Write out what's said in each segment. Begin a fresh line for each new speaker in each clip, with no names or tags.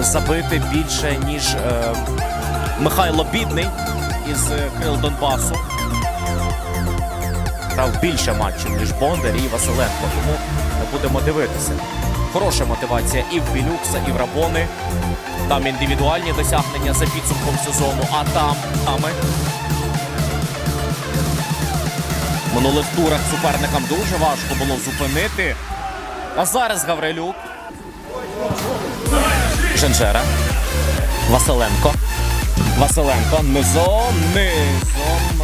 Забити більше, ніж е, Михайло Бідний із е, Крил Донбасу. Грав більше матчів, ніж Бондар і Василенко. Тому будемо дивитися. Хороша мотивація і в Білюкса, і в Рабони. Там індивідуальні досягнення за підсумком сезону, а там. В минулих турах суперникам дуже важко було зупинити. А зараз Гаврилюк. Женжера. Василенко. Василенко. Низом. Низом.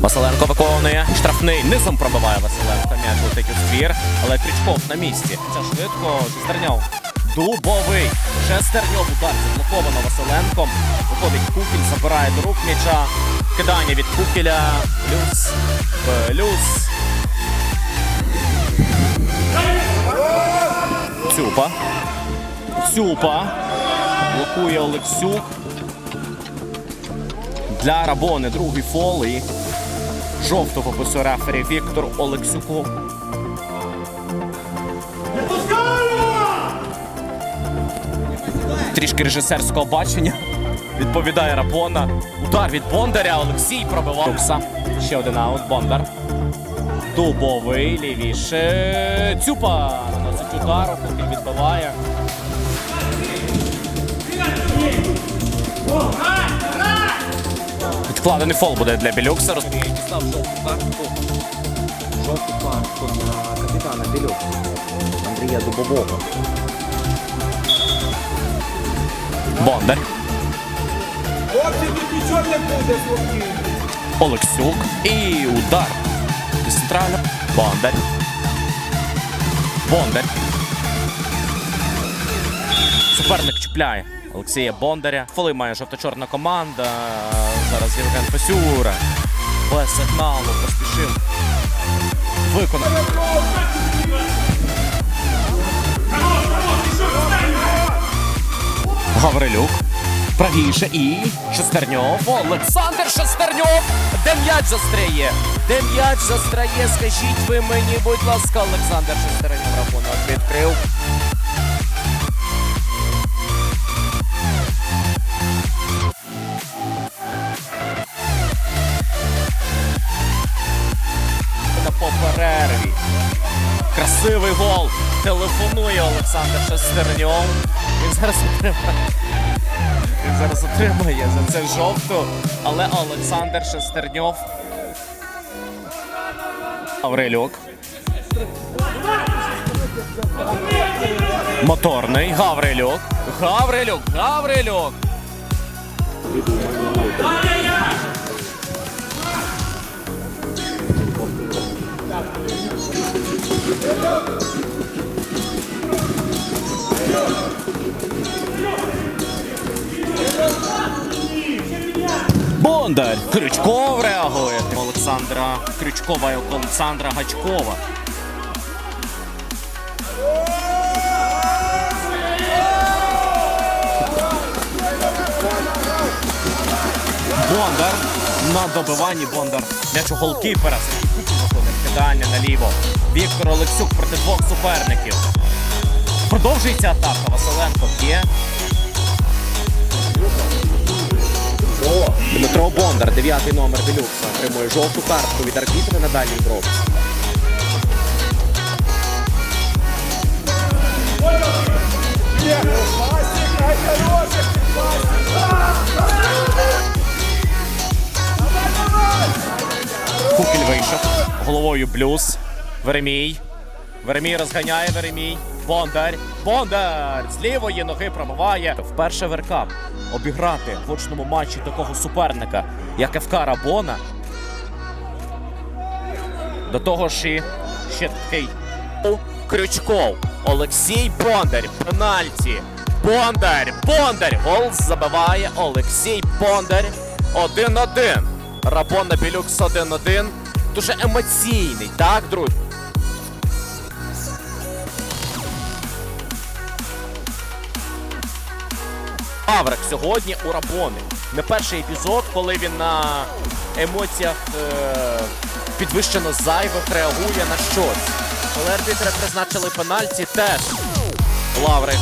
Василенко виконує штрафний. Низом пробиває Василенко. М'яч летить у ствір, але Крючков на місці. Це швидко. Шестерньов. Дубовий. Шестерньов удар заблоковано Василенком. Виходить Кукіль, забирає до рук м'яча. Кидання від Кукіля. Плюс. Плюс. Цюпа. Цюпа. Блокує Олексюк. Для Рабони другий фол і жовтого пису рефері Віктор Олексюков. Трішки режисерського бачення. Відповідає Рабона. Удар від Бондаря. Олексій пробивав. Рукса. Ще один аут. Бондар. Дубовий лівіше. Цюпа. Наносить удар. Кукіль відбиває. Відкладений фол буде для Білюкса.
Дістав жовту картку. Жовту картку на капітана Білюк. Андрія Дубового.
Бондар.
Нічого не буде, хлопці.
Олексюк. І удар. Центрального. Бондар. Бондар. Суперник чіпляє Олексія Бондаря. Фоли має жовто-чорна команда. Зараз Євген Пасюра. Без сигналу поспішив. Виконав. Гаврилюк. Правіше і Шестерньов. Олександр Шестерньов. Де м'яч застряє? Де м'яч застряє? Скажіть ви мені, будь ласка, Олександр Шестерньов рахунок відкрив. На поперерві. Красивий гол. Телефонує Олександр Шестерньов. Він зараз отримає. Він зараз отримає за це жовту. Але Олександр Шестерньов. Аврилюк. Моторний. Гаврилюк. Гаврилюк. Гаврилюк. Бондар. Крючков реагує. Олександра Крючкова і Олександра Гачкова. Бондар на добиванні Бондар. М'яч у голкіпера. Виходить наліво. Віктор Олексюк проти двох суперників. Продовжується атака. Василенко б'є. Дмитро Бондар, дев'ятий номер Делюкса, отримує жовту картку від арбітра на дальній бровці. Кукіль вийшов. Головою блюз. Веремій. Веремій розганяє Веремій. Бондар. Бондар! З лівої ноги пробиває. Вперше Веркап обіграти в очному матчі такого суперника, як ФК Рабона. До того ж і ще такий Крючков. Олексій Бондар. Пенальті. Бондар. Бондар. Гол забиває Олексій Бондар. 1-1. Рабона Білюкс 1-1. Дуже емоційний, так, друзі? Лаврик сьогодні у Рабони. Не перший епізод, коли він на емоціях е- підвищено зайвих реагує на щось. Коли арбітри призначили пенальті, теж Лаврик